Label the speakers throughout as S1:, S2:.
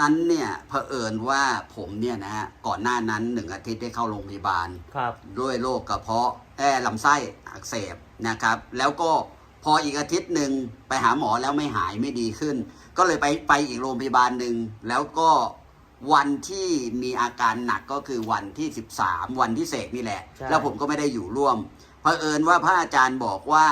S1: นั้นเนี่ยเผอิญว่าผมเนี่ยนะฮะก่อนหน้านั้นหนึ่งอาทิตย์ได้เข้าโรงพยาบาล
S2: ครับ
S1: ด้วยโรคกระเพาะแอลำไส้อักเสบนะครับ แล้วก็พออีกอาทิตย์หนึ่งไปหาหมอแล้วไม่หายไม่ดีขึ้น ก็เลยไปไปอีกโรงพยาบาลหนึ่งแล้วก็วันที่มีอาการหนักก็คือวันที่ 13 วันที่เสกนี่แหละ
S2: ใช่
S1: แล้วผมก็ไม่ได้อยู่ร่วมเผอิญว่าพระอาจารย์บอกว่า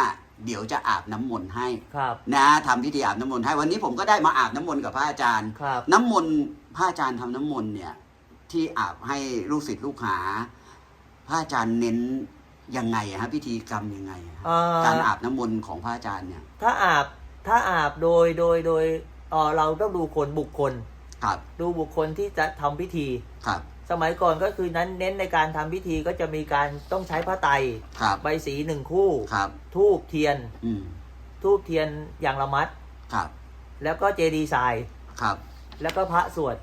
S1: เดี๋ยวจะอาบน้ำมนต์ให้
S2: ครับ
S1: นะทำพิธีอาบน้ำมนต์ให้วันนี้ผมก็ได้มาอาบน้ำมนต์กับพระอาจารย์
S2: ครับ
S1: น้ำมนต์พระอาจารย์ทำน้ำมนต์เนี่ย ที่อาบให้ลูกศิษย์ลูกหา พระอาจารย์เน้นยังไงอะฮะพิธีกรรมยังไงอะฮะ
S2: เอ่อ
S1: การอาบน้ำมนต์ของพระอาจารย์เนี่ย
S2: ถ้าอาบถ้าอาบโดยโดยโดยเอ่อเราต้องดูคนบุคคล
S1: ครับ
S2: ดูบุคคลที่จะทำพิธี
S1: ครับ
S2: สมัยก่อนก็คือนั้นเน้นในการทำพิธีก็จะมีการต้องใช้ผ้าไตร
S1: ครับ
S2: ใบสีหนึ่งคู่
S1: ครับ
S2: ทูบเทียน
S1: อืม
S2: ทูบเทียนอย่างละมัด
S1: ครับ
S2: แล้วก็เจดีย์ทราย
S1: ครับ
S2: แล้วก็พระสวด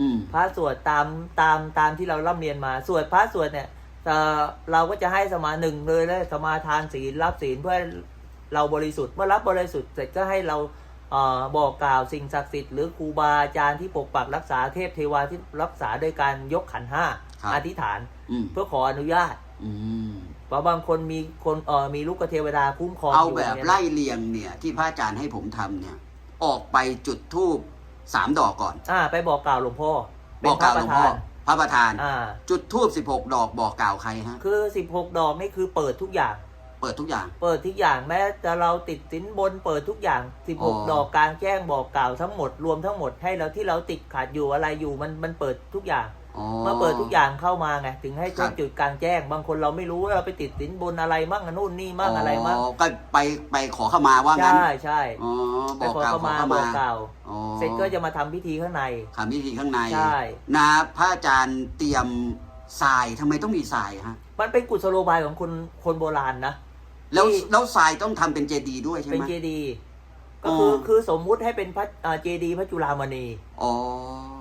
S1: อืม
S2: พระสวดตามตามตามที่เราร่ำเรียนมาสวดพระสวดเนี่ยเอ่อเราก็จะให้สมาหนึ่งเลยเลยสมาทานศีลรับศีลเพื่อให้เราบริสุทธิ์เมื่อรับบริสุทธิ์เสร็จก็ให้เราเอ่อ บอกกล่าวสิ่งศักดิ์สิทธิ์หรือครูบาอาจารย์ที่ปกปักรักษาเทพเทวาที่รักษาโดยการยกขันธ์ห้า
S1: ครับ
S2: อธิษฐาน
S1: อืม
S2: เพื่อขออนุญาต
S1: อืม
S2: เพราะบางคนมีคนเอ่อมีลูกเทวดาคุ้มครอง
S1: เอา
S2: ยู่
S1: แบบ
S2: นี่ยนะ
S1: ไล่เลียงเนี่ย ที่พระอาจารย์ให้ผมทำเนี่ย ออกไปจุดทูบสามดอกก่อน
S2: อ่า ไปบอกกล่าวหลวงพ่อเป็
S1: บ
S2: น
S1: อก
S2: พ
S1: ก
S2: ระ
S1: ล่าวห
S2: ป
S1: ลว
S2: ระ
S1: งพ่
S2: ธา
S1: อนพระประธาน
S2: อ่า
S1: จุดทูบสิบหกดอกบอกกล่าวใครฮะ
S2: คือ16ดอกนี่คือเปิดทุกอย่าง
S1: เปิดทุกอย่าง
S2: เปิดทุกอย่างแม้แต่เราติดสินบนเปิดทุกอย่าง
S1: อ๋อ
S2: 16 ดอกกลารแจ้งบอกกล่าวทั้งหมดรวมทั้งหมดให้เราที่เราติดขัดอยู่อะไรอยู่มันมันเปิดทุกอย่าง
S1: อ๋อ
S2: เมื่อเปิดทุกอย่างเข้ามาไงถึงให้
S1: ครับ
S2: จุดกลางแจ้ง บางคนเราไม่รู้ว่าเราไปติดสินบนอะไรมั่งอะนู่นนี่มั่งอะไรมั่ง
S1: ก็ไปไปขอเข้ามาว่างั้น
S2: ใช่ใช่
S1: อ๋อ
S2: ไป
S1: บอก
S2: ขอก
S1: ล่าว
S2: เข้า
S1: ขอ
S2: มา
S1: เข้า
S2: บอ
S1: มาก
S2: กล่าว
S1: อ๋อ
S2: เสร็จก็จะมาทำพิธีข้างใน
S1: ทำพิธีข้างใน
S2: ใช่
S1: นะพระอาจารย์เตรียมทรายทำไมต้องมีทรายฮะ
S2: มันเป็นกุศโลบายของคนคนโบราณนะ
S1: แล้ว
S2: ที่
S1: แล้วทรายต้องทำเป็นเจดีย์ด้วยใช่
S2: เป็น
S1: ไหม
S2: เจดีย์ก็คือ
S1: อ
S2: คือสมมุติให้เป็นพระอ่าเจดีย์พระจุลามณี
S1: อ๋อ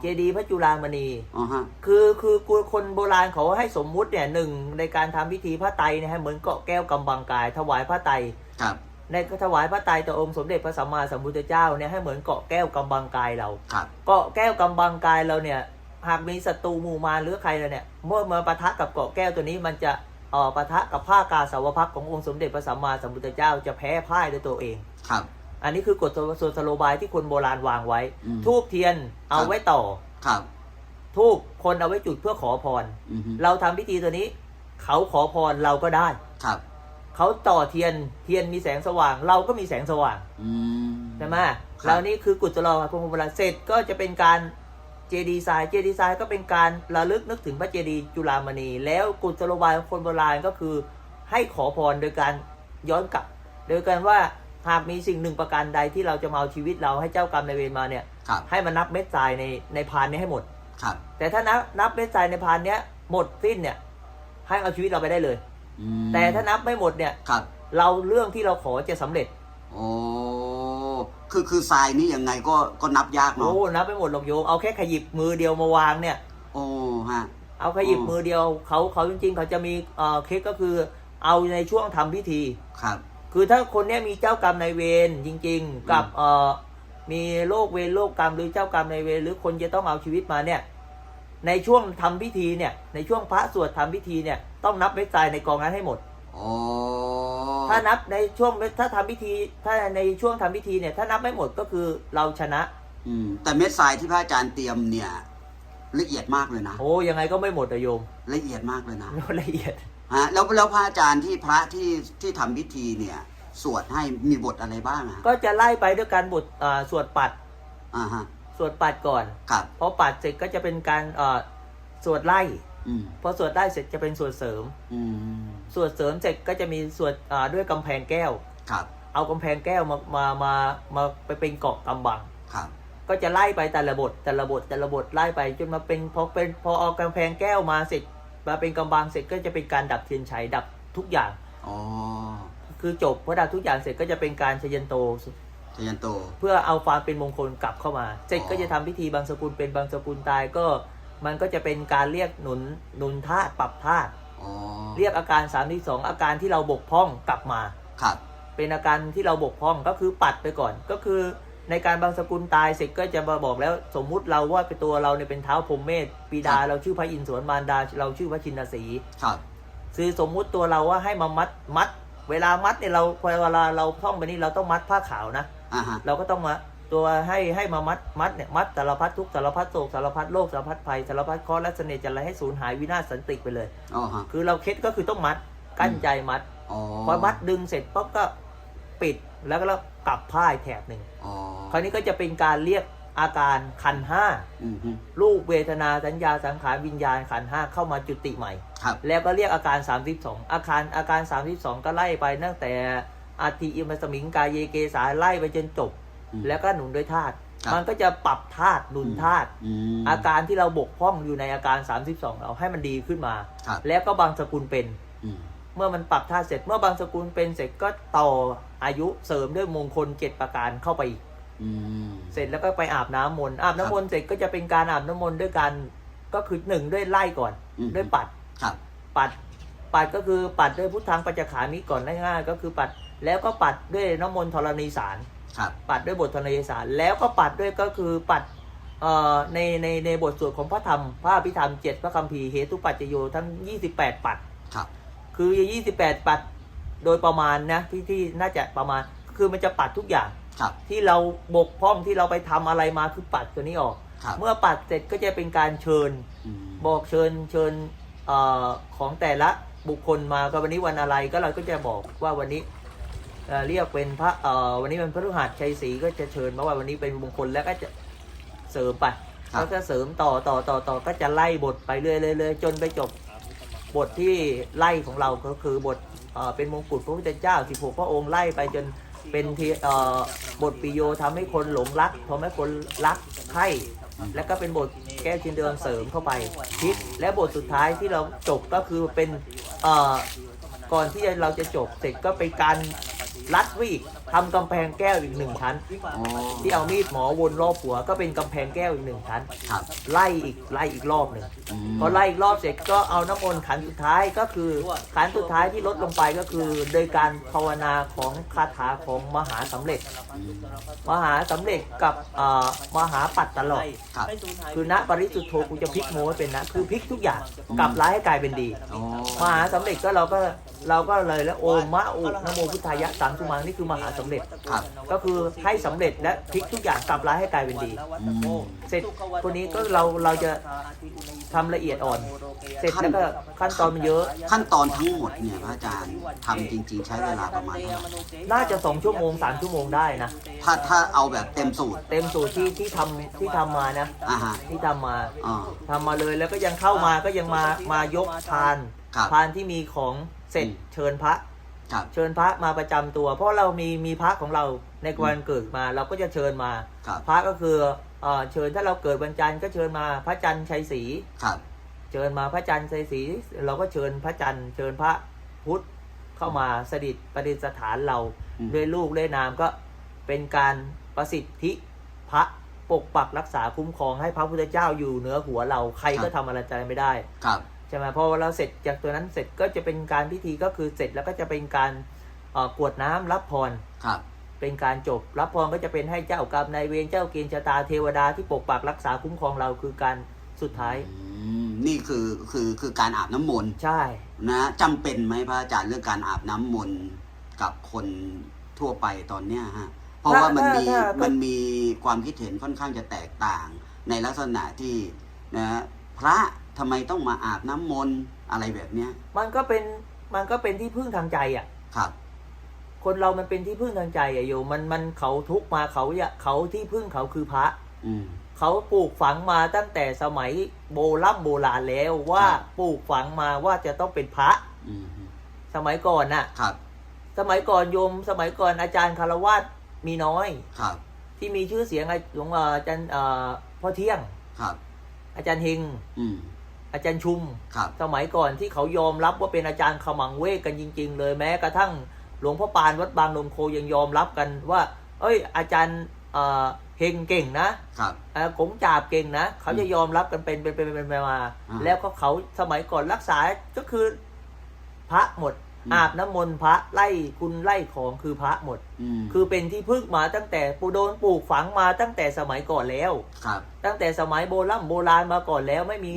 S2: เจดีย์พระจุลามณี
S1: อ๋อฮะ
S2: คือคือคนโบราณเขาให้สมมุติเนี่ยหนึ่งในการทำพิธีพระไตรเนี่ยให้เหมือนเกาะแก้วกำบังกาย ถวายพระไตร
S1: ครับ
S2: ในถวายพระไตรต่อองค์สมเด็จพระสัมมาสัมพุทธเจ้าเนี่ยให้เหมือนเกาะแก้วกำบังกายเรา
S1: ครับ
S2: เกาะแก้วกำบังกายเราเนี่ย หากมีศัตรูหมู่มารหรือใครเราเนี่ยเมื่อมาปะทะกับเกาะแก้วตัวนี้มันจะเอ่อปะทะกับผ้ากาสาวพักขององค์สมเด็จพระสัมมาสัมพุทธเจ้าจะแพ้พ่ายด้วยตัวเอง
S1: ครับ
S2: อันนี้คือกฎส่วนสโลบายที่คนโบราณวางไว้
S1: อืม
S2: ทูบเทียนเอาไว้ต่อ
S1: ครับ
S2: ทูบคนเอาไว้จุดเพื่อขอพร
S1: อือฮึ
S2: เราทำพิธีตัวนี้ เขาขอพรเราก็ได้
S1: ครับ
S2: เขาต่อเทียนเทียนมีแสงสว่าง เราก็มีแสงสว่าง
S1: อืม
S2: ใช่ไหม
S1: ครับ
S2: แล้วนี่คือกุศโลบายพระพุทธเสร็จก็จะเป็นการ เจดีย์ทรายเจดีย์ทรายก็เป็นการระลึกนึกถึงพระเจดีย์จุฬามณี แล้วกุศโลบายของคนโบราณก็คือ ให้ขอพรโดยการย้อนกลับ โดยการว่าหากมีสิ่งหนึ่งประการใดที่เราจะมาเอาชีวิตเราให้เจ้ากรรมนายเวรมาเนี่ย
S1: ครับ
S2: ให้มันนับเม็ดทรายในในพานนี้ให้หมด
S1: ครับ
S2: แต่ถ้านับนับเม็ดทรายในพานเนี้ยหมดสิ้นเนี่ยให้เอาชีวิตเราไปได้เลย
S1: อืม
S2: แต่ถ้านับไม่หมดเนี่ย
S1: ครับ
S2: เราเรื่องที่เราขอจะสำเร็จ
S1: โอ้ คือคือทรายนี่ยังไงก็ก็นับยากเนาะ
S2: โอ้นับไม่หมดหรอกโยมเอาแค่ขยิบมือเดียวมาวางเนี่ย
S1: โอ้ฮะ
S2: เอาขยิบ
S1: อ๋อ
S2: มือเดียวเขาเขาจริง ๆ เขาจะมีเอ่อเคสก็คือ เอาในช่วงทำพิธี
S1: ครับ
S2: คือถ้าคนเนี้ยมีเจ้ากรรมนายเวรจริง ๆ กับ
S1: อืม
S2: เอ่อมีโรคเวรโรคกรรมหรือเจ้ากรรมนายเวรหรือคนจะต้องเอาชีวิตมาเนี่ยในช่วงทำพิธีเนี่ยในช่วงพระสวดทำพิธีเนี่ยต้องนับเม็ดทรายในกองนั้นให้หมด
S1: โอ้
S2: ถ้านับในช่วงถ้าทำพิธีถ้าในช่วงทำพิธีเนี่ย ถ้านับไม่หมดก็คือเราชนะ
S1: อืมแต่เม็ดทรายที่พระอาจารย์เตรียมเนี่ย ละเอียดมากเลยนะ
S2: โอ้ยังไงก็ไม่หมดอะโยม
S1: ละเอียดมากเลยนะ
S2: ละเอียด
S1: ฮะแล้วแล้วพระอาจารย์ที่พระที่ที่ทำพิธีเนี่ย สวดให้มีบทอะไรบ้างอะ
S2: ก็จะไล่ไปด้วยการบทอ่าสวดปัด
S1: อ่าฮะ
S2: สวดปัดก่อน
S1: ครับ
S2: พอปัดเสร็จก็จะเป็นการเอ่อสวดไล่
S1: อืม
S2: พอสวดไล่เสร็จจะเป็นสวดเสริม
S1: อืม
S2: สวดเสริมเสร็จก็จะมีสวดอ่าด้วยกำแพงแก้ว
S1: ครับ
S2: เอากำแพงแก้วมามามามาไปเป็นเกาะกำบัง
S1: ครับ
S2: ก็จะไล่ไปแต่ละบทแต่ละบทแต่ละบทไล่ไปจนมาเป็นพอเป็นพอเอากำแพงแก้วมาเสร็จมาเป็นกำบังเสร็จก็จะเป็นการดับเทียนชัยดับทุกอย่าง
S1: อ๋อ
S2: คือจบพอดับทุกอย่างเสร็จก็จะเป็นการชยันโต
S1: ชยันโต
S2: เพื่อเอาความเป็นมงคลกลับเข้ามา เสร็จ
S1: อ๋อ
S2: ก็จะทำพิธีบางสกุลเป็นบางสกุลตายก็ มันก็จะเป็นการเรียกหนุนหนุนธาตุปรับธาตุ
S1: อ๋อ
S2: เรียกอาการ3ามที่สองอาการที่เราบกพร่องกลับมา
S1: ครับ
S2: เป็นอาการที่เราบกพร่องก็คือปัดไปก่อน ก็คือในการบางสกุลตายเสร็จก็จะมาบอกแล้วสมมุติเราว่าเป็นตัวเราเนี่ยเป็นเท้าพรหมเมธปีดา
S1: ครับ
S2: เราชื่อพระอินทร์สวนมารดา เราชื่อพระชินสี
S1: ครับ
S2: คือสมมุติตัวเราว่าให้มามัดมัด เวลามัดเนี่ยเราเวลาเราท่องไปนี่เราต้องมัดผ้าขาวนะ
S1: อ่าฮะ
S2: เราก็ต้องมา ตัวให้ให้มามัดมัดเนี่ยมัดสารพัดทุกข์สารพัดโศกสารพัดโรคสารพัดภัยสารพัดเคราะห์และเสน่ห์จันไรให้สูญหายวินาศสันติไปเลย
S1: อ๋อฮะ
S2: คือเราเคล็ดก็คือต้องมัดกั้นใจมัด
S1: อ๋อ
S2: พอมัดดึงเสร็จปุ๊บก็ปิดแล้วก็แล้วกลับผ้าอีกแถบหนึ่ง
S1: อ๋อ
S2: คราวนี้ก็จะเป็นการเรียกอาการขันธ์ห้า
S1: อืมฮึ
S2: รูปเวทนาสัญญาสังขารวิญญาณขันธ์ห้าเข้ามาจุติใหม่
S1: ครับ
S2: แล้วก็เรียกอาการ 32 อาการอาการ 32 ก็ไล่ไปตั้งแต่อาทิอิมสมิงกายเยเกสาไล่ไปจนจบ
S1: อืม
S2: แล้วก็หนุนด้วยธาตุ
S1: ครับ
S2: มันก็จะปรับธาตุหนุนธาตุ
S1: อืม
S2: อาการที่เราบกพร่องอยู่ในอาการ 32 เราให้มันดีขึ้นมา
S1: ครับ
S2: แล้วก็บางสกุลเป็น
S1: อืม
S2: เมื่อมันปรับธาตุเสร็จเมื่อบางสกุลเป็นเสร็จก็ต่ออายุเสริมด้วยมงคลเจ็ดประการเข้าไปอีก
S1: อืม
S2: เสร็จแล้วก็ไปอาบน้ำมนต์อาบน้ำมนต์เสร็จก็จะเป็นการอาบน้ำมนต์ด้วยการก็คือหนึ่งด้วยไล่ก่อน
S1: อืม
S2: ด้วยปัด
S1: ครับ
S2: ปัด ปัดก็คือปัดด้วยพุทธังปัจจขามิก่อนง่ายๆก็คือปัดแล้วก็ปัดด้วยน้ำมนต์ธรณีสาร
S1: ครับ
S2: ปัดด้วยบทธรณีสารแล้วก็ปัดด้วยก็คือปัดเอ่อในในในบทสวดของพระธรรม พระอภิธรรมเจ็ดพระคัมภีร์เหตุปัจจโยทั้ง28ปัด
S1: ครับ
S2: คือ28ปัดโดยประมาณนะที่ที่น่าจะประมาณคือมันจะปัดทุกอย่าง
S1: ครับ
S2: ที่เราบกพร่องที่เราไปทำอะไรมาคือปัดตัวนี้ออก
S1: ครับ
S2: เมื่อปัดเสร็จก็จะเป็นการเชิญ
S1: อืม
S2: บอกเชิญเชิญเอ่อของแต่ละบุคคลมาก็วันนี้วันอะไรก็เราก็จะบอกว่าวันนี้ เอ่อเรียกเป็นพระเอ่อวันนี้เป็นพระฤหัสชัยศรีก็จะเชิญมาว่าวันนี้เป็นมงคลแล้วก็จะเสริมไป
S1: ครับ
S2: แล้วก็เสริมต่อต่อต่อต่อก็จะไล่บทไปเรื่อยๆเลยจนไปจบบทที่ไล่ของเราก็คือบทเอ่อเป็นมงกุฎพระพุทธเจ้า 16 พระองค์ไล่ไปจนเป็นที่เอ่อบทปิโยทำให้คนหลงรักทำให้คนรักใคร่แล้วก็เป็นบทแก้ชินเดือนเสริมเข้าไปทิศและบทสุดท้ายที่เราจบก็คือเป็นเอ่อ ก่อนที่เราจะจบเสร็จก็เป็นการ รัดวีก ทำกำแพงแก้วอีกหนึ่งชั้น
S1: อ๋อ
S2: ที่เอามีดหมอวนรอบหัวก็เป็นกำแพงแก้วอีกหนึ่งชั้น
S1: ครับ
S2: ไล่อีกไล่อีกรอบหนึ่ง
S1: อืม
S2: พอไล่อีกรอบเสร็จก็เอาน้ำมนต์ขันสุดท้ายก็คือขันสุดท้ายที่ลดลงไปก็คือโดยการภาวนาของคาถาของมหาสำเร็จ
S1: อืม
S2: มหาสำเร็จกับเอ่อมหาปัดตลอด
S1: ครับ
S2: คือณปริสุทธโธกูจะพลิกโมให้เป็นนะ คือพลิกทุกอย่างกลับร้ายให้กลายเป็นดี
S1: อ๋อ
S2: มหาสำเร็จก็เราก็เราก็เลยแล้วโอมมะโอนะโมพุทธายะสามสุมังนี่คือมหาสำเร็จ
S1: ครับ
S2: ก็คือให้สำเร็จและพลิกทุกอย่างกลับร้ายให้กลายเป็นดี
S1: อืม
S2: เสร็จตัวนี้ก็เราเราจะทำละเอียดอ่อน เสร็จแล้วก็ขั้นตอนมันเยอะ
S1: ขั้นตอนทั้งหมดเนี่ยพระอาจารย์ทำจริง ๆ ใช้เวลาประมาณเท่าไหร่
S2: น่าจะสองชั่วโมงสามชั่วโมงได้นะ
S1: ถ้าถ้าเอาแบบเต็มสูตร
S2: เต็มสูตรที่ที่ทำที่ทำมานะ
S1: อ่าฮะ
S2: ที่ทำมา
S1: อ่า
S2: ทำมาเลยแล้วก็ยังเข้ามาก็ยังมามายกพาน
S1: ครับ
S2: พานที่มีของเสร็จ
S1: อืม
S2: เชิญพระ
S1: ครับ
S2: เชิญพระมาประจำตัว เพราะเรามีมีพระของเราในวันเกิดมา เราก็จะเชิญมา
S1: ครับ
S2: พระก็คือเอ่อเชิญถ้าเราเกิดวันจันทร์ก็เชิญมาพระจันทร์ชัยศรี
S1: ครับ
S2: เชิญมาพระจันทร์ชัยศรีเราก็เชิญพระจันทร์เชิญพระพุทธเข้ามาสถิตประดิษฐานเรา
S1: อืม
S2: ด้วยลูกด้วยนามก็เป็นการประสิทธิพระปกปักรักษาคุ้มครองให้พระพุทธเจ้าอยู่เหนือหัวเราใครก็ทำอะไรใจไม่ได้
S1: ครับ
S2: ใช่ไหมพอเราเสร็จจากตัวนั้นเสร็จก็จะเป็นการพิธีก็คือเสร็จแล้วก็จะเป็นการเอ่อกรวดน้ำรับพร
S1: ครับ
S2: เป็นการจบรับพรก็จะเป็นให้เจ้ากรรมนายเวรเจ้าเกณฑ์ชะตาเทวดาที่ปกปักรักษาคุ้มครองเราคือการสุดท้าย
S1: อืมนี่คือคือคือการอาบน้ำมนต์
S2: ใช่
S1: นะจำเป็นไหมพระอาจารย์เรื่องการอาบน้ำมนต์กับคนทั่วไปตอนเนี้ยฮะเพราะว่ามันมี
S2: ถ้าถ้า
S1: มันมีความคิดเห็นค่อนข้างจะแตกต่าง ในลักษณะที่นะพระ ทำไมต้องมาอาบน้ำมนต์อะไรแบบเนี้ย
S2: มันก็เป็นมันก็เป็นที่พึ่งทางใจอะ
S1: ครับ
S2: คนเรามันเป็นที่พึ่งทางใจอะโยมมันมันเขาทุกข์มาเขาอยากเขาที่พึ่งเขาคือพระ
S1: อืม
S2: เขาปลูกฝังมาตั้งแต่สมัยโบราณโบราณแล้วว่า
S1: ครับ
S2: ปลูกฝังมาว่าจะต้องเป็นพระ
S1: อืม
S2: สมัยก่อนน่ะ
S1: ครับ
S2: สมัยก่อนโยม สมัยก่อนอาจารย์คารวาสมีน้อย
S1: ครับ
S2: ที่มีชื่อเสียงอาหลวงเอ่ออาจารย์เอ่อพ่อเที่ยง
S1: ครับ
S2: อาจารย์เฮง
S1: อืม
S2: อาจารย์ชุม
S1: ครับ
S2: สมัยก่อนที่เขายอมรับว่าเป็นอาจารย์ขมังเวกกันจริง ๆ เลยแม้กระทั่งหลวงพ่อปานวัดบางนมโคยังยอมรับกันว่า เอ้ย อาจารย์เอ่อเฮงเก่งนะครับเอ่อกงจาบเก่งนะ เขาจะยอมรับกันเป็นเป็นเป็นเป็นเป็นมา
S1: อ่า
S2: แล้วก็เขาสมัยก่อนรักษาก็คือพระหมด
S1: ม
S2: อาบน้ำมนต์พระไล่คุณไล่ของคือพระหมด
S1: อืม
S2: คือเป็นที่พึ่งมาตั้งแต่ปูโดนปลูกฝังมาตั้งแต่สมัยก่อนแล้ว
S1: ครับ
S2: ตั้งแต่สมัยโบราณโบราณมาก่อนแล้วไม่มี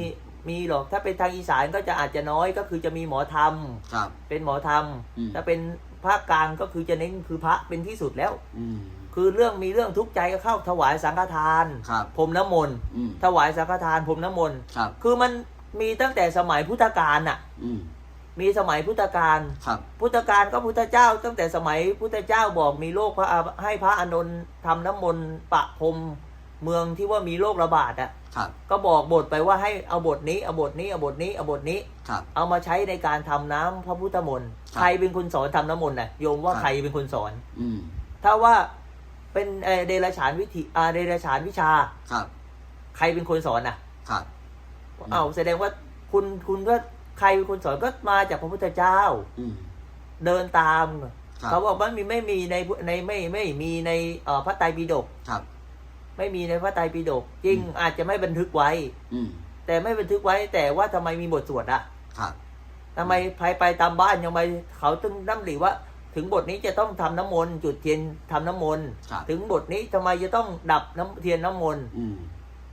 S2: มีหรอกถ้าเป็นทางอีสานก็จะอาจจะน้อยก็คือจะมีหมอธรรม
S1: ครับ
S2: เป็นหมอธรรม
S1: อืม
S2: ถ้าเป็นภาคกลางก็คือจะเน้นคือพระเป็นที่สุดแล้ว
S1: อืม
S2: คือเรื่องมีเรื่องทุกข์ใจก็เข้าถวายสังฆทาน
S1: ครับ
S2: พรมน้ำมนต์
S1: อืม
S2: ถวายสังฆทานพรมน้ำมนต์
S1: ครับ
S2: คือมันมีตั้งแต่สมัยพุทธกาลน่ะ
S1: อืม
S2: มีสมัยพุทธกาล
S1: ครับ
S2: พุทธกาลก็พุทธเจ้า ตั้งแต่สมัยพุทธเจ้าบอกมีโรคพระอาให้พระอานนท์ทำน้ำมนต์ปะพรมเมืองที่ว่ามีโรคระบาดอะ
S1: ครับ
S2: ก็บอกบทไปว่าให้เอาบทนี้เอาบทนี้เอาบทนี้เอาบทนี้
S1: ครับ
S2: เอามาใช้ในการทำน้ำพระพุทธมนต์
S1: ครับ
S2: ใครเป็นคนสอนทำน้ำมนต์น่ะโยมว่า
S1: ครับ
S2: ใครเป็นคนสอน
S1: อืม
S2: ถ้าว่าเป็นเอ่อเดรัจฉานวิธีอ่าเดรัจฉานวิชา
S1: ครับ
S2: ใครเป็นคนสอนน่ะ
S1: ครับ
S2: เอาแสดงว่าคุณคุณก็ใครเป็นคนสอนก็มาจากพระพุทธเจ้า
S1: อืม
S2: เดินตาม
S1: ครับ
S2: เขาบอกว่ามีไม่มีในในไม่ไม่มีในเอ่อพระไตรปิฎก
S1: ครับ
S2: ไม่มีในพระไตรปิฎกจริง
S1: อืม
S2: อาจจะไม่บันทึกไว้
S1: อืม
S2: แต่ไม่บันทึกไว้ แต่ว่าทำไมมีบทสวดอะ
S1: ครับ
S2: ทำไมไปไปตามบ้านยังไงเขาต้องน้ำหรือว่า ถึงบทนี้จะต้องทำน้ำมนต์จุดเทียนทำน้ำมนต์
S1: ครับ
S2: ถึงบทนี้ทำไมจะต้องดับน้ำเทียนน้ำมนต์
S1: อืม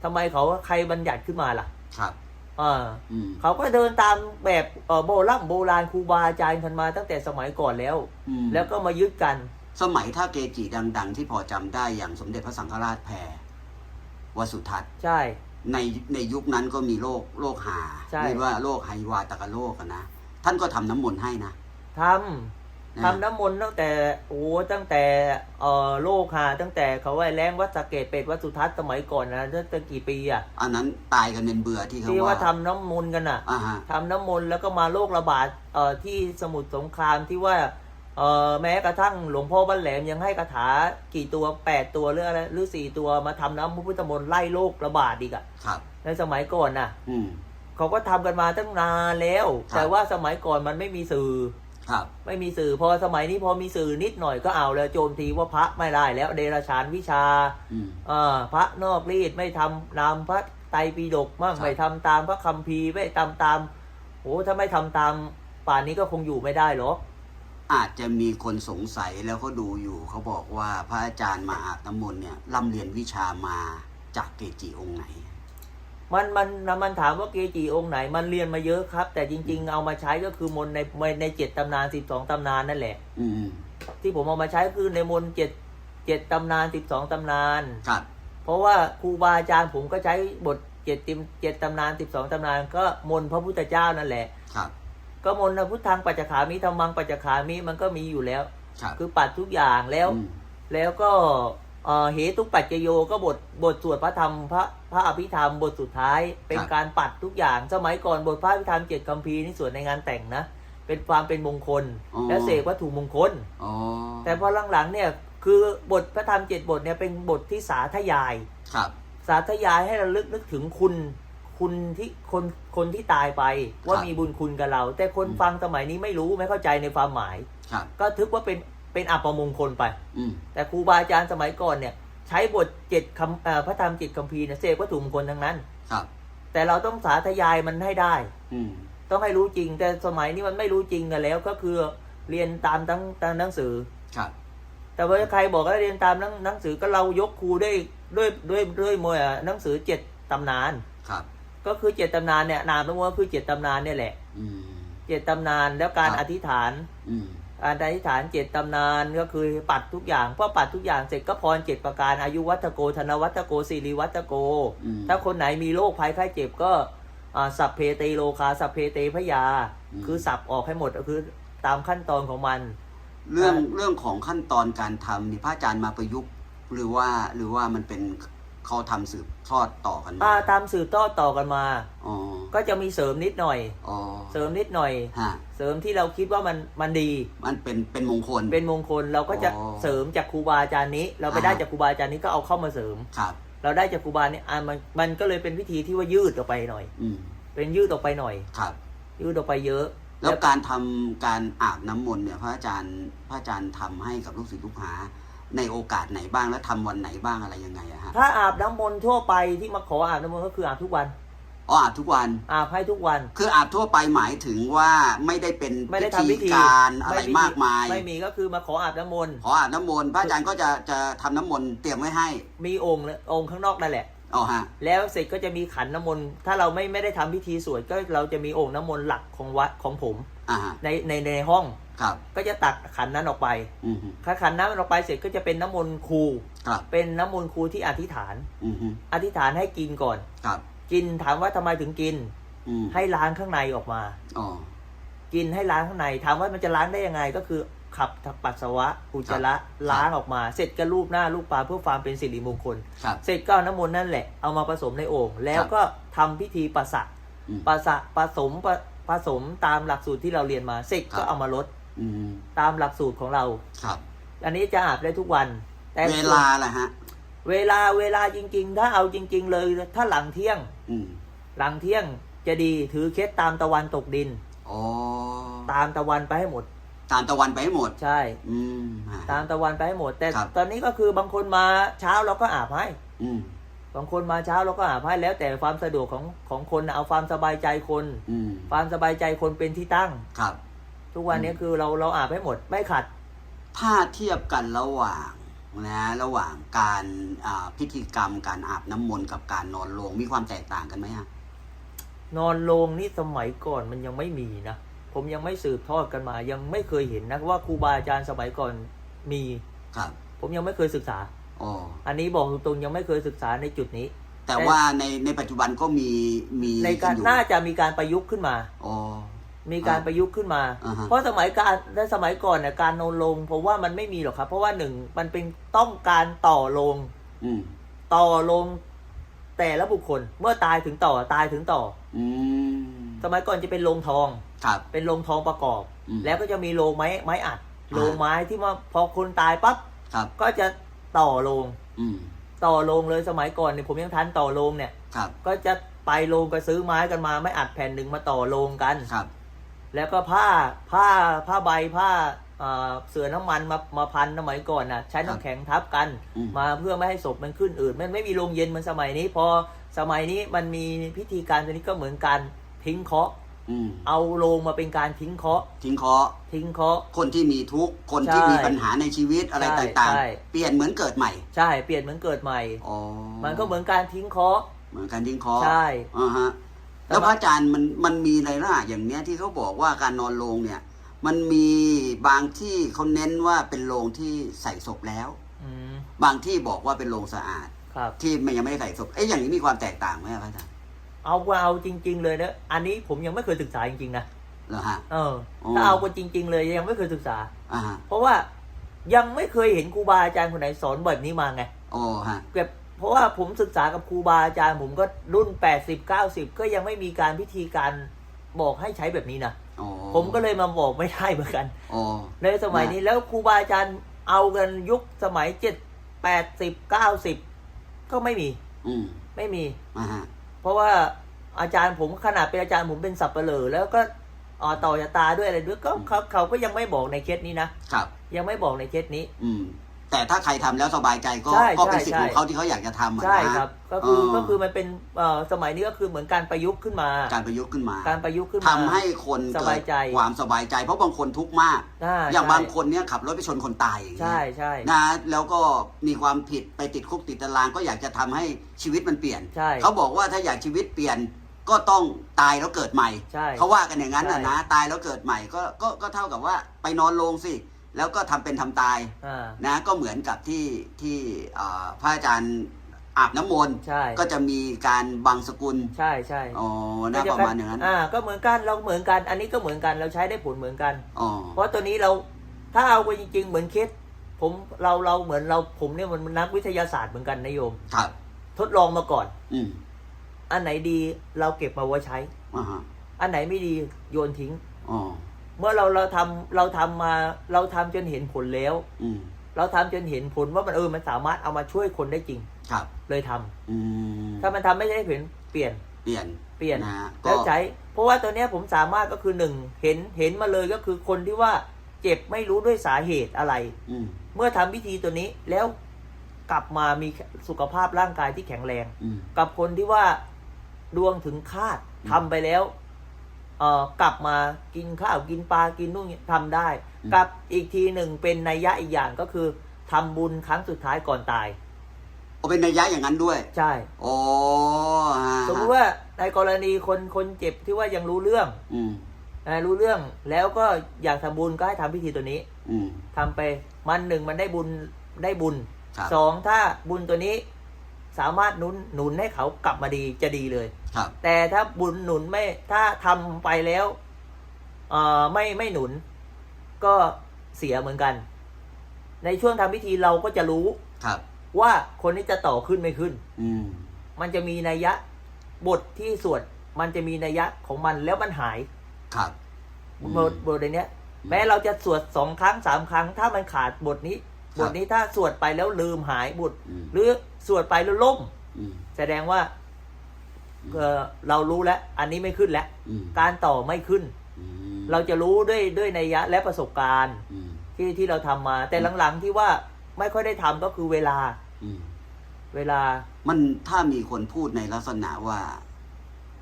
S2: ทำไมเขาใครบัญญัติขึ้นมาล่ะ
S1: ครับ
S2: อ่า
S1: อืม
S2: เขาก็เดินตามแบบเอ่อโบราณโบราณครูบาอาจารย์กันมาตั้งแต่สมัยก่อนแล้ว
S1: อืม
S2: แล้วก็มายึดกัน
S1: สมัยถ้าเกจิดัง ๆ ที่พอจำได้อย่างสมเด็จพระสังฆราชแพรวสุทัศน์
S2: ใช่
S1: ในในยุคนั้นก็มีโรคโรคหา
S2: ใช่
S1: เรียกว่าโรคไฮวาตกโรคอะนะ ท่านก็ทำน้ำมนต์ให้นะ
S2: ทำ
S1: นะ
S2: ทำน้ำมนต์ตั้งแต่โอ้ตั้งแต่เอ่อโลกหาตั้งแต่เขาว่าแรงวัดสะเกตเป็ดวัดสุทัศน์สมัยก่อนนะตั้งแต่กี่ปีอะ
S1: อันนั้นตายกันเป็นเบื่อที่เขา
S2: ที่ว่า
S1: ว่า
S2: ทำน้ำมนต์กันอะ
S1: อ่าฮะ
S2: ทำน้ำมนต์แล้วก็มาโรคระบาดเอ่อที่สมุทรสงครามที่ว่า เอ่อแม้กระทั่งหลวงพ่อบ้านแหลมยังให้คาถากี่ตัวแปดตัวหรืออะไรหรือสี่ตัวมาทำน้ำพระพุทธมนต์ไล่โรคระบาดอีกอะ
S1: ครับ
S2: ในสมัยก่อนน่ะ
S1: อืม
S2: เขาก็ทำกันมาตั้งนานแล้ว
S1: ครับ
S2: แต่ว่าสมัยก่อนมันไม่มีสื่อ
S1: ครับ
S2: ไม่มีสื่อพอสมัยนี้พอมีสื่อนิดหน่อยก็เอาแล้วโจมตีว่าพระไม่ได้แล้วเดรัจฉานวิชา
S1: อืม
S2: อ่าพระนอกรีดไม่ทำนามพระไตรปิฎกมั่ง
S1: ครับ
S2: ไม่ทำตามพระคัมภีร์ไม่ทำตามโอ้ถ้าไม่ทำตาม ป่านนี้ก็คงอยู่ไม่ได้หรอก
S1: อาจจะมีคนสงสัยแล้วเขาดูอยู่เขาบอกว่าพระอาจารย์มาอาบน้ำมนต์เนี่ยร่ำเรียนวิชามาจากเกจิองค์ไหน
S2: มันมันมันถามว่าเกจิองค์ไหน มันเรียนมาเยอะครับ แต่จริง ๆ เอามาใช้ก็คือมนต์ในในเจ็ดตำนานสิบสองตำนานนั่นแหละ
S1: อืม
S2: ที่ผมเอามาใช้คือในมนต์เจ็ดเจ็ดตำนานสิบสองตำนาน
S1: ครับ
S2: เพราะว่าครูบาอาจารย์ผมก็ใช้บทเจ็ดติมเจ็ดตำนานสิบสองตำนาน ก็มนต์พระพุทธเจ้านั่นแหละ
S1: ครับ
S2: ก็มนต์พระพุทธังปัจจขามิธรรมังปัจจขามิมันก็มีอยู่แล้ว
S1: ครับ
S2: คือปัดทุกอย่างแล้ว
S1: อืม
S2: แล้วก็เอ่อเหตุปัจจโยก็บทบทสวดพระธรรมพระพระอภิธรรมบทสุดท้าย เป็นการปัดทุกอย่างสมัยก่อนบทพระอภิธรรมเจ็ดคัมภีร์นี่สวดในงานแต่งนะ เป็นความเป็นมงคล
S1: อ๋อ
S2: และเสกวัตถุมงคล
S1: อ๋อ
S2: แต่พอหลังๆเนี่ยคือบทพระธรรมเจ็ดบทเนี่ยเป็นบทที่สาธยาย
S1: ครับ
S2: สาธยายให้เราลึกนึกถึงคุณ คุณที่คนคนที่ตายไปว่า
S1: ครับ
S2: มีบุญคุณกับเรา แต่คน
S1: อืม
S2: ฟังสมัยนี้ไม่รู้ไม่เข้าใจในความหมาย
S1: ครับ
S2: ก็ทึกว่าเป็นเป็นอัปมงคลไป
S1: อืม
S2: แต่ครูบาอาจารย์สมัยก่อนเนี่ย ใช้บทเจ็ดคำเอ่อพระธรรมเจ็ดคัมภีร์เนี่ยเสกวัตถุมงคลทั้งนั้น
S1: ครับ
S2: แต่เราต้องสาธยายมันให้ได้
S1: อืม
S2: ต้องให้รู้จริง แต่สมัยนี้มันไม่รู้จริงกันแล้วก็คือเรียนตามทั้งตามหนังสือ
S1: ครับ
S2: แต่ว่าใครบอกว่าเรียนตามหนังหนังสือก็เรายกครูด้วยด้วยด้วยด้วยมวยอะหนังสือเจ็ดตำนาน
S1: ครับ
S2: ก็คือเจ็ดตำนานเนี่ยนามตัวก็คือเจ็ดตำนานเนี่ยแหละ
S1: อืม
S2: เจ็ดตำนานแล้วการ
S1: ครับ
S2: อธิษฐาน
S1: อืม
S2: การอธิษฐานเจ็ดตำนานก็คือปัดทุกอย่างพอปัดทุกอย่างเสร็จก็พรเจ็ดประการอายุวัตโกธนวัตโกสิริวัตโก
S1: อืม
S2: ถ้าคนไหนมีโรคภัยไข้เจ็บก็อ่าสัพเพเตโลคาสัพเพเตพยา
S1: อืม
S2: คือสับออกให้หมดก็คือตามขั้นตอนของมัน
S1: เรื่อง
S2: อ่า
S1: เรื่องของขั้นตอนการทำนี่พระอาจารย์มาประยุกต์ หรือว่าหรือว่ามันเป็นเขาทำสืบ ทอดต่อกันมา
S2: อ่าตามสื่อต่อต่อกันมา
S1: อ๋อ
S2: ก็จะมีเสริมนิดหน่อย
S1: อ๋อ
S2: เสริมนิดหน่อย
S1: ฮะ
S2: เสริมที่เราคิดว่ามันมันดี
S1: มันเป็นเป็นมงคล
S2: เป็นมงคลเราก็จะ
S1: อ๋อ
S2: เสริมจากครูบาอาจารย์นี้ เราไป
S1: อ่า
S2: ได้จากครูบาอาจารย์นี้ก็เอาเข้ามาเสริม
S1: ครับ
S2: เราได้จากครูบาเนี่ยอ่ามันมันก็เลยเป็นวิธีที่ว่ายืดออกไปหน่อย
S1: อืม
S2: เป็นยืดออกไปหน่อย
S1: ครับ
S2: ยืดออกไปเยอะ
S1: แล้วการทำการอาบน้ำมนต์เนี่ยพระอาจารย์พระอาจารย์ทำให้กับลูกศิษย์ลูกหา ในโอกาสไหนบ้างและทำวันไหนบ้างอะไรยังไงอะฮะ
S2: ถ้าอาบน้ำมนต์ทั่วไปที่มาขออาบน้ำมนต์ก็คืออาบทุกวัน
S1: อ๋ออาบทุกวัน
S2: อาบให้ทุกวัน
S1: คืออาบทั่วไปหมายถึงว่าไม่ได้เป็น
S2: ไม่ได้
S1: พิ
S2: ทำพิธี
S1: การอะไร
S2: มี
S1: มากมาย
S2: ไม่มีก็คือมาขออาบน้ำมนต์
S1: ขออาบน้ำมนต์พระอาจารย์ก็จะจะทำน้ำมนต์เตรียมไว้ให้
S2: มีองค์เลยองค์ข้างนอกนั่นแหละ
S1: อ๋อฮะ
S2: แล้วเสร็จก็จะมีขันน้ำมนต์ถ้าเราไม่ไม่ได้ทำพิธีสวดก็เราจะมีองค์น้ำมนต์หลักของวัดของผม
S1: อ่าฮะ
S2: ในในในห้อง
S1: ครับ
S2: ก็จะตักขันนั้นออกไป
S1: อืมฮึ
S2: ถ้าขันนั้นออกไปเสร็จก็จะเป็นน้ำมนต์ครู
S1: ครับ
S2: เป็นน้ำมนต์ครูที่อธิษฐาน
S1: อืมฮึ
S2: อธิษฐานให้กินก่อน
S1: ครับ
S2: กินถามว่าทำไมถึงกิน
S1: อืม
S2: ให้ล้างข้างในออกมา
S1: อ๋อ
S2: กินให้ล้างข้างในถามว่ามันจะล้างได้ยังไง ก็คือขับปัสสาวะอุจจาระล้างออกมา เสร็จก็รูปหน้ารูปปลาเพื่อความเป็นสิริมงคล
S1: ครับ
S2: เสร็จก็เอาน้ำมนต์นั่นแหละเอามาผสมในโอ่งแล้วก็ทำพิธีประสะ
S1: อืม
S2: ประสะผสมผผสมตามหลักสูตรที่เราเรียนมา เสร็จ
S1: ครั
S2: ก็
S1: บ
S2: เอามาลด
S1: อืม
S2: ตามหลักสูตรของเรา
S1: ครับ
S2: อันนี้จะอาบได้ทุกวัน แต่
S1: เวลาล่ะฮะ
S2: เวลาเวลาจริง ๆ ถ้าเอาจริง ๆ เลย ถ้าหลังเที่ยง
S1: อืม
S2: หลังเที่ยงจะดีถือเคสตามตะวันตกดิน
S1: อ๋อ
S2: ตามตะวันไปให้หมด
S1: ตามตะวันไปให้หมด
S2: ใช่
S1: อืมฮะ
S2: ตามตะวันไปให้หมด แต่
S1: ครับ
S2: ตอนนี้ก็คือบางคนมาเช้าเราก็อาบให้
S1: อืม
S2: บางคนมาเช้าเราก็อาบให้แล้วแต่ความสะดวกของของคนนะเอาความสบายใจคน
S1: อืม
S2: ความสบายใจคนเป็นที่ตั้ง
S1: ครับ
S2: ทุกวันนี้คือเราเราอาบให้หมดไม่ขัด
S1: ถ้าเทียบกันระหว่างนะระหว่างการอ่าพิธีกรรมการอาบน้ำมนต์กับการนอนโรงมีความแตกต่างกันไหมฮะ
S2: นอนโรงนี่สมัยก่อนมันยังไม่มีนะผมยังไม่สืบทอดกันมา ยังไม่เคยเห็นนะว่าครูบาอาจารย์สมัยก่อนมี
S1: ครับ
S2: ผมยังไม่เคยศึกษา
S1: อ๋อ
S2: อันนี้บอกตรงๆยังไม่เคยศึกษาในจุดนี้
S1: แต่ว่าในในปัจจุบันก็มีมี
S2: ในการ
S1: อยู่
S2: น่าจะมีการประยุกต์ขึ้นมา
S1: อ๋อ
S2: มีการประยุกต์ขึ้นมา
S1: อ่าฮะ
S2: เพราะสมัยการในสมัยก่อนเนี่ยการนอนโรงผมว่ามันไม่มีหรอกครับ เพราะว่าหนึ่งมันเป็นต้องการต่อโรง
S1: อืม
S2: ต่อโรงแต่ละบุคคล เมื่อตายถึงต่อตายถึงต่อ
S1: อืม
S2: สมัยก่อนจะเป็นโรงทอง
S1: ครับ
S2: เป็นโรงทองประกอบ
S1: อืม
S2: แล้วก็จะมีโรงไม้ไม้อัด
S1: อ่า
S2: โรงไม้ที่ว่าพอคนตายปั๊บ
S1: ครับ
S2: ก็จะต่อโรง
S1: อืม
S2: ต่อโรงเลยสมัยก่อนเนี่ยผมยังทันต่อโรงเนี่ย
S1: ครับ
S2: ก็จะไปโรงก็ซื้อไม้กันมาไม่อัดแผ่นหนึ่งมาต่อโรงกัน
S1: ครับ
S2: แล้วก็ผ้าผ้าผ้าใบผ้าเอ่อเสือน้ำมันมามาพันสมัยก่อนน่ะ ใช้
S1: ครับ
S2: น้ำแข็งทับกัน
S1: อืม
S2: มาเพื่อไม่ให้ศพมันขึ้นอืดมันไม่มีโรงเย็นเหมันสมัยนี้ พอสมัยนี้มันมีพิธีการตัวนี้ก็เหมือนการทิ้งเคราะห์
S1: อืม
S2: เอาโรงมาเป็นการทิ้งเคราะห์
S1: ทิ้งเคราะห์
S2: ทิ้งเคราะห์
S1: คนที่มีทุกข์ คนที่
S2: ใช่
S1: มีปัญหาในชีวิตอะไร
S2: ใช่
S1: ต่าง
S2: ใช่
S1: ๆเปลี่ยนเหมือนเกิดใหม่
S2: ใช่ เปลี่ยนเหมือนเกิดใหม่
S1: อ๋อ
S2: มันก็เหมือนการทิ้งเคราะห์
S1: เหมือนการทิ้งเคราะห์
S2: ใช่
S1: อ่าฮะ แล้วพระอาจารย์มันมันมีอะไรล่ะอย่างเนี้ยที่เขาบอกว่าการนอนโรงเนี่ย มันมีบางที่เขาเน้นว่าเป็นโรงที่ใส่ศพแล้ว
S2: อืม
S1: บางที่บอกว่าเป็นโรงสะอาด
S2: ครับ
S1: ที่มันยังไม่ได้ใส่ศพเอ๊ะอย่างนี้มีความแตกต่างไหมครับพระอาจารย์
S2: เอาว่าเอาจริง ๆ เลยนะอันนี้ผมยังไม่เคยศึกษาจริงๆนะ
S1: เหรอฮะ
S2: เออ
S1: อ๋อ
S2: ถ้าเอากันจริง ๆ เลยยังไม่เคยศึกษา
S1: อ่าฮะ
S2: เพราะว่ายังไม่เคยเห็นครูบาอาจารย์คนไหนสอนแบบนี้มาไง
S1: อ๋อฮะ
S2: เก็บ เพราะว่าผมศึกษากับครูบาอาจารย์ผมก็รุ่น 80 90 ก็ยังไม่มีการพิธีการบอกให้ใช้แบบนี้นะ
S1: อ๋อ
S2: ผมก็เลยมาบอกไม่ได้เหมือนกัน
S1: อ๋อ
S2: ในสมัยนี้แล้วครูบาอาจารย์เอากันยุคสมัย7 80 90ก็ไม่มี
S1: อืม
S2: ไม่มี
S1: อ่าฮะ
S2: เพราะว่าอาจารย์ผมขนาดเป็นอาจารย์ผมเป็นสับเปลอแล้วก็อ่าต่อชะตาด้วยอะไรด้วยก็เขาเขาก็ยังไม่บอกในเคสนี้นะ
S1: ครับ
S2: ยังไม่บอกในเคสนี้
S1: อืม แต่ถ้าใครทำแล้วสบายใจก็
S2: ใช่
S1: ก็เป็น
S2: ใช่
S1: สิทธิ์ของ
S2: ใช่
S1: เขาที่เขาอยากจะทำอะนะ
S2: ใช่ครับก็คือ
S1: เออ
S2: ก็คือมันเป็นเอ่อสมัยนี้ก็คือเหมือนการประยุกต์ขึ้นมา
S1: การประยุกต์ขึ้นมา
S2: การประยุกต์ขึ้น
S1: ทำ
S2: มา
S1: ให้คน
S2: ส
S1: เกิ
S2: บา
S1: ด
S2: ยใจ
S1: ความสบายใจ เพราะบางคนทุกข์มาก
S2: อ่
S1: อย่าง
S2: ใช่
S1: บางคนเนี่ยขับรถไปชนคนตายอย่างเงี้
S2: ใช่
S1: ย
S2: ใช่
S1: นะแล้วก็มีความผิดไปติดคุกติดตารางก็อยากจะทำให้ชีวิตมันเปลี่ยน
S2: ใช่
S1: เขาบอกว่าถ้าอยากชีวิตเปลี่ยนก็ต้องตายแล้วเกิดใหม่
S2: ใช่
S1: เขาว่ากันอย่างนั้นนะ
S2: ใช่
S1: นะ ตายแล้วเกิดใหม่ก็ก็ก็เท่ากับว่าไปนอนโรงสิ แล้วก็ทำเป็นทำตาย
S2: อ่า
S1: นะก็เหมือนกับที่ที่เอ่อพระอาจารย์อาบน้ำมนต์
S2: ใช่
S1: ก็จะมีการบังสกุล
S2: ใช่ใช่
S1: อ๋อนะประมาณอย่างนั้น
S2: อ่าก็เหมือนกันเราเหมือนกัน อันนี้ก็เหมือนกันเราใช้ได้ผลเหมือนกัน
S1: อ๋อ
S2: เพราะตัวนี้เราถ้าเอาไปจริง ๆ เหมือนเคสผมเราเราเหมือนเราผมเนี่ยมันนักวิทยาศาสตร์เหมือนกันนะโยม
S1: ครับ
S2: ทดลองมาก่อน
S1: อืม
S2: อันไหนดีเราเก็บมาไว้ใช้
S1: อ่าฮะ
S2: อันไหนไม่ดีโยนทิ้ง
S1: อ๋อ
S2: เมื่อเราเราทำเราทำมาเราทำจนเห็นผลแล้ว
S1: อืม
S2: เราทำจนเห็นผลว่ามันเออมันสามารถเอามาช่วยคนได้จริง
S1: ครับ
S2: เลยทำ
S1: อืม
S2: ถ้ามันทำไม่ได้ผลเปลี่ยน
S1: เปลี่ยน
S2: เปลี่ยน
S1: นะฮะก็
S2: แล้วใช้เพราะว่าตัวเนี้ยผมสามารถก็คือหนึ่งเห็นเห็นมาเลยก็คือคนที่ว่าเจ็บไม่รู้ด้วยสาเหตุอะไร
S1: อืม
S2: เมื่อทำพิธีตัวนี้แล้วกลับมามีสุขภาพร่างกายที่แข็งแรง
S1: อืม
S2: กับคนที่ว่าดวงถึงคาดทำไปแล้ว เอ่อกลับมากินข้าวกินปลากินนู่นนี่ทำได้
S1: อืม
S2: กับอีกทีหนึ่งเป็นนัยยะอีกอย่างก็คือทำบุญครั้งสุดท้ายก่อนตาย
S1: โอเป็นนัยยะอย่างนั้นด้วย
S2: ใช่
S1: โอ้ฮะ
S2: สมมติว่าในกรณีคนคนเจ็บที่ว่ายังรู้เรื่อง
S1: อืม
S2: อ่ารู้เรื่องแล้วก็อยากทำบุญก็ให้ทำพิธีตัวนี้
S1: อืม
S2: ทำไปมันหนึ่งมันได้บุญได้บุญ
S1: ครับ
S2: สองถ้าบุญตัวนี้ สามารถหนุนหนุนให้เขากลับมาดีจะดีเลย
S1: ครับ
S2: แต่ถ้าบุญหนุนไม่ถ้าทำไปแล้วเอ่อไม่ไม่หนุน ก็เสียเหมือนกัน ในช่วงทำพิธีเราก็จะรู้
S1: ครับ
S2: ว่าคนนี้จะต่อขึ้นไม่ขึ้น
S1: อืม
S2: มันจะมีนัยยะ บทที่สวดมันจะมีนัยยะของมันแล้วมันหาย
S1: ครับอืม
S2: บทบทในเนี้ย
S1: อืม
S2: แม้เราจะสวดสองครั้งสามครั้ง ถ้ามันขาดบทนี้
S1: ครับ
S2: บทนี้ถ้าสวดไปแล้วลืมหายบท
S1: อืม
S2: หรือสวดไปแล้วล่ม
S1: อืม
S2: แสดงว่า เอ่อเรารู้แล้ว อันนี้ไม่ขึ้นแล้ว
S1: อืม
S2: การต่อไม่ขึ้น
S1: อืม
S2: เราจะรู้ด้วยด้วยนัยยะและประสบการณ์
S1: อืม
S2: ที่ที่เราทำมา แต่หลังๆที่ว่าไม่ค่อยได้ทำก็คือเวลา
S1: อืม
S2: เวลา
S1: มันถ้ามีคนพูดในลักษณะว่า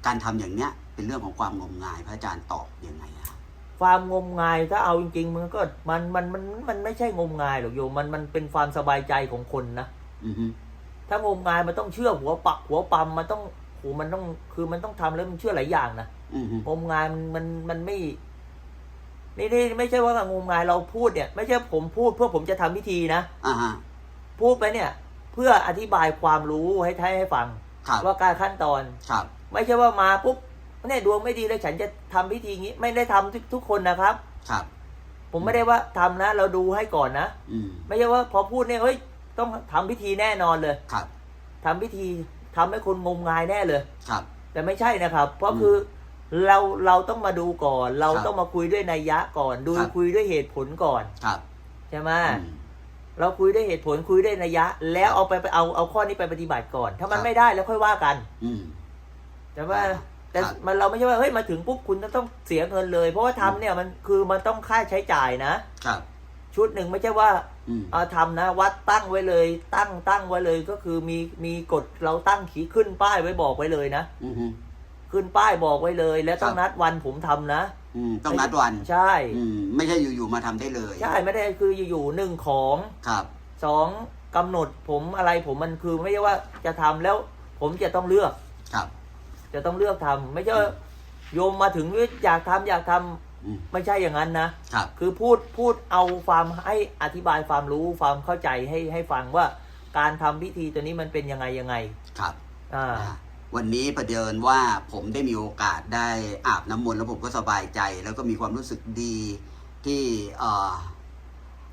S1: การทำอย่างเนี้ย เป็นเรื่องของความงมงายพระอาจารย์ตอบยังไงอะ
S2: ความงมงายถ้าเอาจริงๆมันก็มันมันมันมันไม่ใช่งมงายหรอกโยมมันมันเป็นความสบายใจของคนนะ
S1: อือฮึ
S2: ถ้างมงายมันต้องเชื่อหัวปักหัวปั๊มมันต้อง โหมันต้องคือมันต้องทำแล้วมันเชื่อหลายอย่างนะ
S1: อือฮึ
S2: งมงายมันมันมันไม่นี่นี่ไม่ใช่ว่างมงายเราพูดเนี่ย ไม่ใช่ผมพูดเพื่อผมจะทำพิธีนะ
S1: อ่าฮะ
S2: พูดไปเนี่ย เพื่ออธิบายความรู้ให้ให้ให้ฟัง
S1: ครับ
S2: ว่าการขั้นตอน
S1: ครับ
S2: ไม่ใช่ว่ามาปุ๊บเนี่ยดวงไม่ดีเลยฉันจะทำพิธีงี้ ไม่ได้ทำทุกทุกคนนะครับ
S1: ครับ
S2: ผมไม่ได้ว่าทำนะ เราดูให้ก่อนนะ
S1: อืม
S2: ไม่ใช่ว่าพอพูดเนี่ยเฮ้ยต้องทำพิธีแน่นอนเลย
S1: ครับ
S2: ทำพิธี ทำให้คนงมงายแน่เลย
S1: ครับ
S2: แต่ไม่ใช่นะครับ เพราะ
S1: อืม
S2: คือเราเราต้องมาดูก่อน เรา
S1: ครับ
S2: ต้องมาคุยด้วยนัยยะก่อน ดู
S1: ครับ
S2: คุยด้วยเหตุผลก่อน
S1: ครับ
S2: ใช่ไหม
S1: อืม
S2: เราคุยด้วยเหตุผลคุยด้วยนัยยะ แล้วเอาไปไปเอาเอาข้อนี้ไปปฏิบัติก่อน ถ้ามัน
S1: ครับ
S2: ไม่ได้แล้วค่อยว่ากัน
S1: อืม
S2: ใช่ไหมแต่
S1: ครับ
S2: มันเราไม่ใช่ว่าเฮ้ยมาถึงปุ๊บคุณจะต้องเสียเงินเลย เพราะว่าทำเนี่ยมันคือมันต้องค่าใช้จ่ายนะ
S1: ครับ
S2: ชุดหนึ่งไม่ใช่ว่า
S1: อืม
S2: เอาทำนะ วัดตั้งไว้เลย ตั้งตั้งไว้เลยก็คือมีมีกฎเราตั้งขีขึ้นป้ายไว้บอกไว้เลยนะ
S1: อือฮึ
S2: ขึ้นป้ายบอกไว้เลย แล้วต้อง
S1: ครับ
S2: นัดวันผมทำนะ
S1: อืมต้องนัดวัน
S2: ใช่
S1: อืมไม่ใช่อยู่ๆมาทำได้เลย
S2: ใช่ไม่ได้คืออยู่ๆหนึ่งของ
S1: ครับ
S2: สองกำหนดผมอะไรผมมันคือไม่ใช่ว่าจะทำแล้วผมจะต้องเลือก
S1: ครับ
S2: จะต้องเลือกทำไม่ใช่ว่าโยมมาถึงอยากทำอยากทำ
S1: อืม
S2: ไม่ใช่อย่างนั้นนะ
S1: ครับ
S2: คือพูดพูดเอาความให้อธิบายความรู้ความเข้าใจให้ให้ฟังว่าการทำพิธีตัวนี้มันเป็นยังไงยังไง
S1: ครับ
S2: อ่า
S1: อ่าวันนี้ประเดินว่าผมได้มีโอกาสได้อาบน้ำมนต์แล้วผมก็สบายใจ แล้วก็มีความรู้สึกดีที่เอ่อ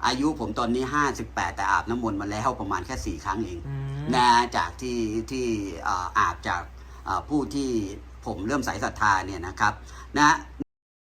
S1: อายุผมตอนนี้ห้าสิบแปดแต่อาบน้ำมนต์มาแล้วประมาณแค่สี่ครั้งเอง
S2: อืม
S1: นะจากที่ที่เอ่ออาบจากเอ่อผู้ที่ผมเริ่มสายศรัทธาเนี่ยนะครับนะ